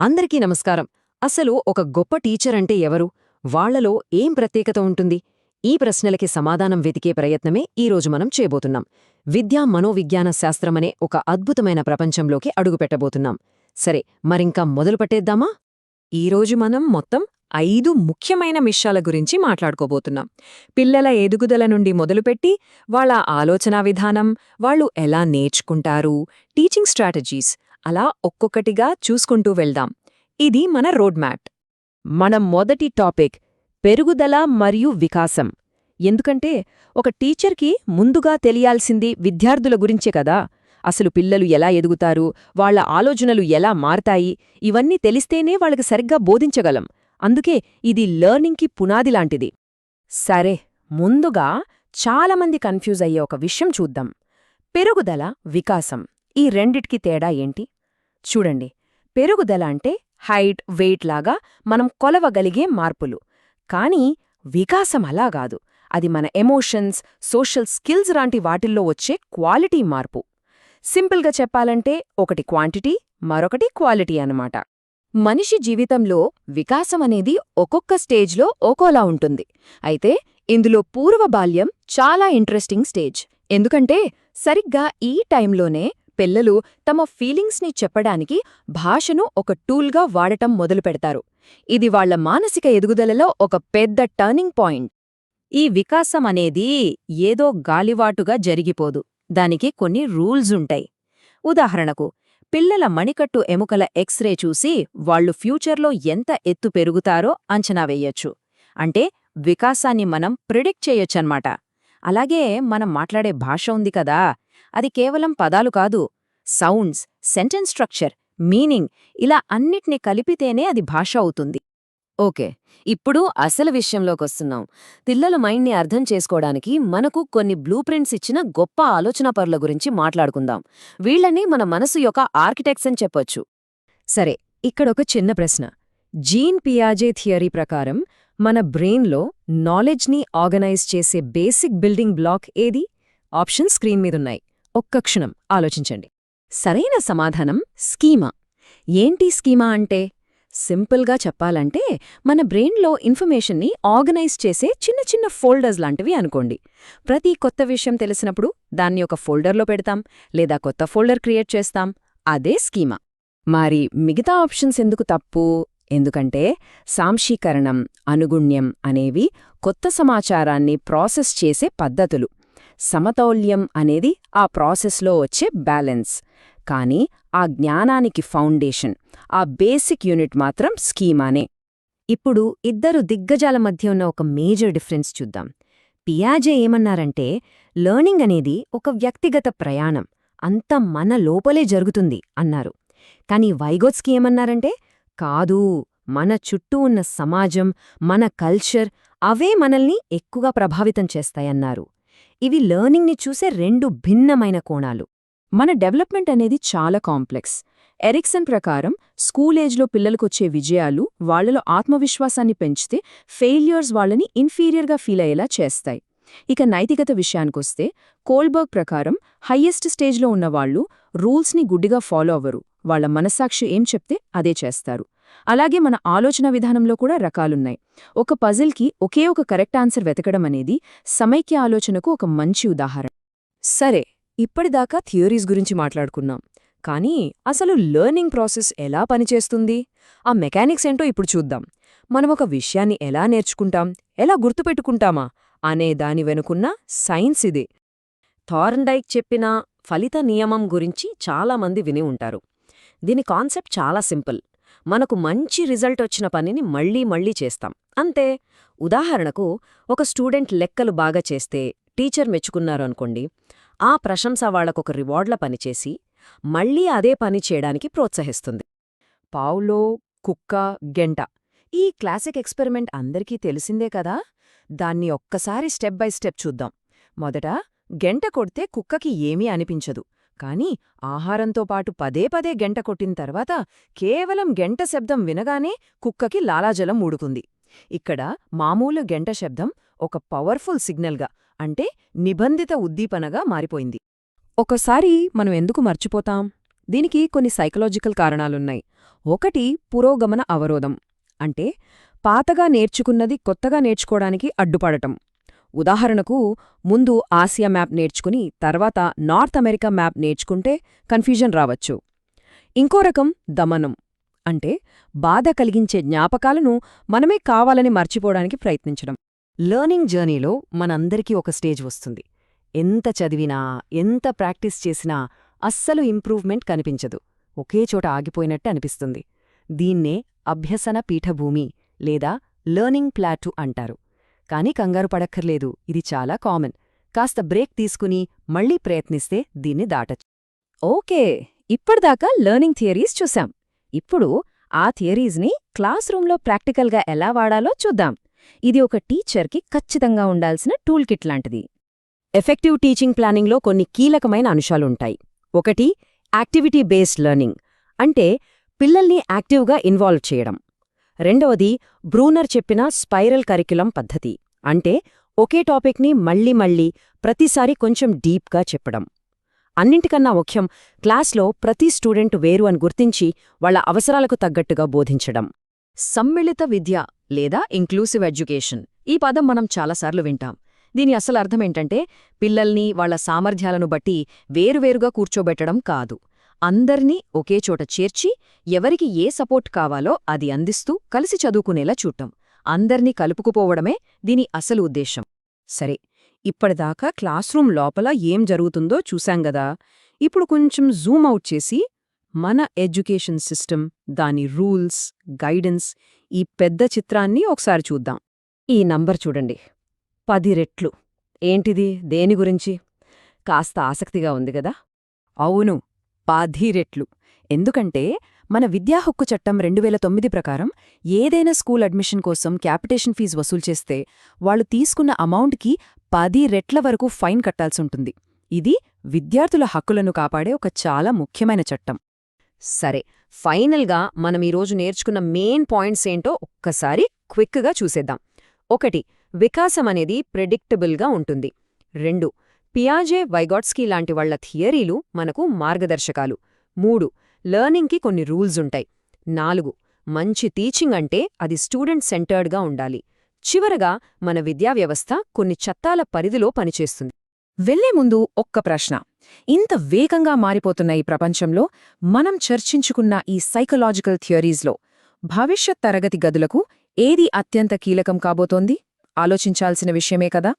అందరికీ నమస్కారం. అసలు ఒక గొప్ప టీచర్ అంటే ఎవరు? వాళ్ళలో ఏం ప్రత్యేకత ఉంటుంది? ఈ ప్రశ్నలకి సమాధానం వెతికే ప్రయత్నమే ఈరోజు మనం చేయబోతున్నాం. విద్యా మనోవిజ్ఞాన శాస్త్రమనే ఒక అద్భుతమైన ప్రపంచంలోకి అడుగుపెట్టబోతున్నాం. సరే మరింకా మొదలు పట్టేద్దామా? ఈరోజు మనం మొత్తం ఐదు ముఖ్యమైన విషయాల గురించి మాట్లాడుకోబోతున్నాం. పిల్లల ఎదుగుదల నుండి మొదలుపెట్టి వాళ్ళ ఆలోచనా విధానం వాళ్ళు ఎలా నేర్చుకుంటారు టీచింగ్ స్ట్రాటజీస్ అలా ఒక్కొక్కటిగా చూసుకుంటూ వెళ్దాం. ఇది మన రోడ్ మ్యాప్ మన మొదటి టాపిక్ పెరుగుదల మరియు వికాసం. ఎందుకంటే ఒక టీచర్కి ముందుగా తెలియాల్సింది విద్యార్థుల గురించే కదా. అసలు పిల్లలు ఎలా ఎదుగుతారు వాళ్ళ ఆలోచనలు ఎలా మారతాయి ఇవన్నీ తెలిస్తేనే వాళ్ళకి సరిగ్గా బోధించగలం. అందుకే ఇది లెర్నింగ్కి పునాది లాంటిది. సరే ముందుగా చాలామంది కన్ఫ్యూజ్ అయ్యే ఒక విషయం చూద్దాం. పెరుగుదల వికాసం ఈ రెండిటికి తేడా ఏంటి? చూడండి. పెరుగుదల అంటే హైట్ వెయిట్ లాగా మనం కొలవగలిగే మార్పులు. కానీ వికాసం అలా కాదు. అది మన ఎమోషన్స్ సోషల్ స్కిల్స్ లాంటి వాటిల్లో వచ్చే క్వాలిటీ మార్పు. సింపుల్గా చెప్పాలంటే ఒకటి క్వాంటిటీ మరొకటి క్వాలిటీ అన్నమాట. మనిషి జీవితంలో వికాసం అనేది ఒక్కొక్క స్టేజ్లో ఒక్కోలా ఉంటుంది. అయితే ఇందులో పూర్వ బాల్యం చాలా ఇంట్రెస్టింగ్ స్టేజ్. ఎందుకంటే సరిగ్గా ఈ టైంలోనే పిల్లలు తమ ఫీలింగ్స్ని చెప్పడానికి భాషను ఒక టూల్గా వాడటం మొదలుపెడతారు. ఇది వాళ్ళ మానసిక ఎదుగుదలలో ఒక పెద్ద టర్నింగ్ పాయింట్. ఈ వికాసం అనేది ఏదో గాలివాటుగా జరిగిపోదు. దానికి కొన్ని రూల్స్ ఉంటాయి. ఉదాహరణకు పిల్లల మణికట్టు ఎముకల ఎక్స్రే చూసి వాళ్ళు ఫ్యూచర్లో ఎంత ఎత్తు పెరుగుతారో అంచనా వెయ్యొచ్చు అంటే వికాసాన్ని మనం ప్రిడిక్ట్ చేయొచ్చన్మాట అలాగే మనం మాట్లాడే భాష ఉంది కదా అది కేవలం పదాలు కాదు. సౌండ్స్ సెంటెన్స్ స్ట్రక్చర్ మీనింగ్ ఇలా అన్నిటినీ కలిపితేనే అది భాష అవుతుంది. ఓకే ఇప్పుడు అసలు విషయంలోకొస్తున్నాం. పిల్లల మైండ్ని అర్థం చేసుకోవడానికి మనకు కొన్ని బ్లూ ప్రింట్స్ ఇచ్చిన గొప్ప ఆలోచనాపరుల గురించి మాట్లాడుకుందాం. వీళ్ళని మన మనసు యొక్క ఆర్కిటెక్ట్స్ అని చెప్పొచ్చు. సరే ఇక్కడొక చిన్న ప్రశ్న. జీన్ పియాజే థియరీ ప్రకారం మన బ్రెయిన్లో నాలెడ్జ్ని ఆర్గనైజ్ చేసే బేసిక్ బిల్డింగ్ బ్లాక్ ఏది? ఆప్షన్ స్క్రీన్ మీదున్నాయి. ఒక్క క్షణం ఆలోచించండి. సరైన సమాధానం స్కీమా. ఏంటి స్కీమా అంటే? సింపుల్గా చెప్పాలంటే మన బ్రెయిన్లో ఇన్ఫర్మేషన్ని ఆర్గనైజ్ చేసే చిన్న చిన్న ఫోల్డర్స్ లాంటివి అనుకోండి. ప్రతి కొత్త విషయం తెలిసినప్పుడు దాన్ని ఒక ఫోల్డర్లో పెడతాం లేదా కొత్త ఫోల్డర్ క్రియేట్ చేస్తాం. అదే స్కీమా. మరి మిగతా ఆప్షన్స్ ఎందుకు తప్పు? ఎందుకంటే సాంశీకరణం అనుగుణ్యం అనేవి కొత్త సమాచారాన్ని ప్రాసెస్ చేసే పద్ధతులు. సమతౌల్యం అనేది ఆ ప్రాసెస్లో వచ్చే బ్యాలెన్స్. కానీ ఆ జ్ఞానానికి ఫౌండేషన్ ఆ బేసిక్ యూనిట్ మాత్రం స్కీమానే. ఇప్పుడు ఇద్దరు దిగ్గజాల మధ్య ఉన్న ఒక మేజర్ డిఫరెన్స్ చూద్దాం. పియాజే ఏమన్నారంటే లర్నింగ్ అనేది ఒక వ్యక్తిగత ప్రయాణం. అంత మన లోపలే జరుగుతుంది అన్నారు. కానీ వైగోత్స్కి ఏమన్నారంటే కాదు మన చుట్టూ ఉన్న సమాజం మన కల్చర్ అవే మనల్ని ఎక్కువగా ప్రభావితం చేస్తాయన్నారు. ఇవి లెర్నింగ్ని చూసే రెండు భిన్నమైన కోణాలు. మన డెవలప్మెంట్ అనేది చాలా కాంప్లెక్స్. ఎరిక్సన్ ప్రకారం స్కూల్ ఏజ్లో పిల్లలకొచ్చే విజయాలు వాళ్ళలో ఆత్మవిశ్వాసాన్ని పెంచితే ఫెయిల్యూర్స్ వాళ్ళని ఇన్ఫీరియర్గా ఫీల్ అయ్యేలా చేస్తాయి. ఇక నైతికత విషయానికొస్తే కోల్బర్గ్ ప్రకారం హయ్యెస్ట్ స్టేజ్లో ఉన్నవాళ్ళు రూల్స్ని గుడ్డిగా ఫాలో అవ్వరు. వాళ్ళ మనస్సాక్షి ఏం చెప్తే అదే చేస్తారు. అలాగే మన ఆలోచన విధానంలో కూడా రకాలున్నాయి. ఒక పజిల్కి ఒకే ఒక కరెక్ట్ ఆన్సర్ వెతకడం అనేది సమైక్య ఆలోచనకు ఒక మంచి ఉదాహరణ. సరే ఇప్పటిదాకా థియరీస్ గురించి మాట్లాడుకున్నాం. కానీ అసలు లెర్నింగ్ ప్రాసెస్ ఎలా పనిచేస్తుంది? ఆ మెకానిక్స్ ఏంటో ఇప్పుడు చూద్దాం. మనం ఒక విషయాన్ని ఎలా నేర్చుకుంటాం? ఎలా గుర్తుపెట్టుకుంటామా? అనే దాని వెనుకున్న సైన్స్ ఇదే. థార్న్డైక్ చెప్పిన ఫలిత నియమం గురించి చాలామంది విని ఉంటారు. దీని కాన్సెప్ట్ చాలా సింపుల్. మనకు మంచి రిజల్ట్ వచ్చిన పనిని మళ్ళీ మళ్ళీ చేస్తాం. అంతే ఉదాహరణకు ఒక స్టూడెంట్ లెక్కలు బాగా చేస్తే టీచర్ మెచ్చుకున్నారు అనుకోండి ఆ ప్రశంస వాళ్ళకొక రివార్డ్ల పనిచేసి మళ్ళీ అదే పని చేయడానికి ప్రోత్సహిస్తుంది. పావులో కుక్క గెంట. ఈ క్లాసిక్ ఎక్స్పెరిమెంట్ అందరికీ తెలిసిందే కదా? దాన్ని ఒక్కసారి స్టెప్ బై స్టెప్ చూద్దాం. మొదట గెంట కొడితే కుక్కకి ఏమీ అనిపించదు. కాని ఆహారంతో పాటు పదే పదే గెంట కొట్టిన తర్వాత కేవలం గెంట శబ్దం వినగానే కుక్కకి లాలాజలం ఊడుకుంది ఇక్కడ మామూలు గెంట శబ్దం ఒక పవర్ఫుల్ సిగ్నల్గా అంటే నిబంధిత ఉద్దీపనగా మారిపోయింది. ఒకసారి మనం ఎందుకు మర్చిపోతాం? దీనికి కొన్ని సైకలాజికల్ కారణాలున్నాయి. ఒకటి పురోగమన అవరోధం అంటే పాతగా నేర్చుకున్నది కొత్తగా నేర్చుకోవడానికి అడ్డుపడటం. ఉదాహరణకు ముందు ఆసియా మ్యాప్ నేర్చుకుని తర్వాత నార్త్ అమెరికా మ్యాప్ నేర్చుకుంటే కన్ఫ్యూజన్ రావచ్చు. ఇంకో రకం దమనం. అంటే బాధ కలిగించే జ్ఞాపకాలను మనమే కావాలని మర్చిపోవడానికి ప్రయత్నించడం. లెర్నింగ్ జర్నీలో మనందరికీ ఒక స్టేజ్ వస్తుంది. ఎంత చదివినా ఎంత ప్రాక్టీస్ చేసినా అస్సలు ఇంప్రూవ్మెంట్ కనిపించదు. ఒకే చోట ఆగిపోయినట్టు అనిపిస్తుంది. దీన్నే అభ్యసన పీఠభూమి లేదా లర్నింగ్ ప్లాటు అంటారు. కానీ కంగారు పడక్కర్లేదు. ఇది చాలా కామన్. కాస్త బ్రేక్ తీసుకుని మళ్ళీ ప్రయత్నిస్తే దీన్ని దాటచ్చు. ఓకే. ఇప్పటిదాకా లెర్నింగ్ థియరీస్ చూశాం. ఇప్పుడు ఆ థియరీస్ని క్లాస్ రూంలో ప్రాక్టికల్గా ఎలా వాడాలో చూద్దాం. ఇది ఒక టీచర్కి ఖచ్చితంగా ఉండాల్సిన టూల్ కిట్ లాంటిది. ఎఫెక్టివ్ టీచింగ్ ప్లానింగ్లో కొన్ని కీలకమైన అంశాలుంటాయి. ఒకటి యాక్టివిటీ బేస్డ్ లెర్నింగ్. అంటే పిల్లల్ని యాక్టివ్గా ఇన్వాల్వ్ చేయడం. రెండవది బ్రూనర్ చెప్పిన స్పైరల్ కరిక్యులం పద్ధతి. అంటే ఒకే టాపిక్ని మళ్ళీ మళ్ళీ ప్రతిసారి కొంచెం డీప్గా చెప్పడం. అన్నింటికన్నా ముఖ్యం క్లాస్లో ప్రతి స్టూడెంట్ వేరు అని గుర్తించి వాళ్ళ అవసరాలకు తగ్గట్టుగా బోధించడం. సమ్మిళిత విద్య లేదా ఇంక్లూసివ్ ఎడ్యుకేషన్. ఈ పదం మనం చాలాసార్లు వింటాం. దీని అసలు అర్థమేంటంటే పిల్లల్ని వాళ్ళ సామర్థ్యాలను బట్టి వేరువేరుగా కూర్చోబెట్టడం కాదు. అందర్నీ ఒకే చోట చేర్చి ఎవరికి ఏ సపోర్ట్ కావాలో అది అందిస్తూ కలిసి చదువుకునేలా చూడటం అందర్నీ కలుపుకుపోవడమే దీని అసలు ఉద్దేశం. సరే ఇప్పటిదాకా క్లాస్రూమ్ లోపల ఏం జరుగుతుందో చూశాంగదా ఇప్పుడు కొంచెం జూమ్ అవుట్ చేసి మన ఎడ్యుకేషన్ సిస్టమ్ దాని రూల్స్ గైడెన్స్ ఈ పెద్ద చిత్రాన్ని ఒకసారి చూద్దాం. ఈ నంబర్ చూడండి. పది రెట్లు. ఏంటిది? దేని గురించి? కాస్త ఆసక్తిగా ఉందిగదా అవును. పది రెట్లు. ఎందుకంటే మన విద్యా హక్కు చట్టం రెండు వేల తొమ్మిది ప్రకారం ఏదైనా స్కూల్ అడ్మిషన్ కోసం క్యాపిటేషన్ ఫీజు వసూలు చేస్తే వాళ్ళు తీసుకున్న అమౌంట్కి పది రెట్ల వరకు ఫైన్ కట్టాల్సుంటుంది ఇది విద్యార్థుల హక్కులను కాపాడే ఒక చాలా ముఖ్యమైన చట్టం. సరే ఫైనల్గా మనం ఈరోజు నేర్చుకున్న మెయిన్ పాయింట్స్ ఏంటో ఒక్కసారి క్విక్గా చూసేద్దాం. ఒకటి వికాసం అనేది ప్రెడిక్టబుల్గా ఉంటుంది. రెండు పియాజే వైగాట్స్కీ లాంటి వాళ్ళ థియరీలు మనకు మార్గదర్శకాలు. మూడు లెర్నింగ్కి కొన్ని రూల్స్ ఉంటాయి. నాలుగు మంచి టీచింగ్ అంటే అది స్టూడెంట్ సెంటర్డ్గా ఉండాలి. చివరగా మన విద్యా వ్యవస్థ కొన్ని చట్టాల పరిధిలో పనిచేస్తుంది. వెళ్ళే ముందు ఒక్క ప్రశ్న. ఇంత వేగంగా మారిపోతున్న ఈ ప్రపంచంలో మనం చర్చించుకున్న ఈ సైకలాజికల్ థియరీస్లో భవిష్యత్ తరగతి గదులకు ఏది అత్యంత కీలకం కాబోతోంది? ఆలోచించాల్సిన విషయమే కదా.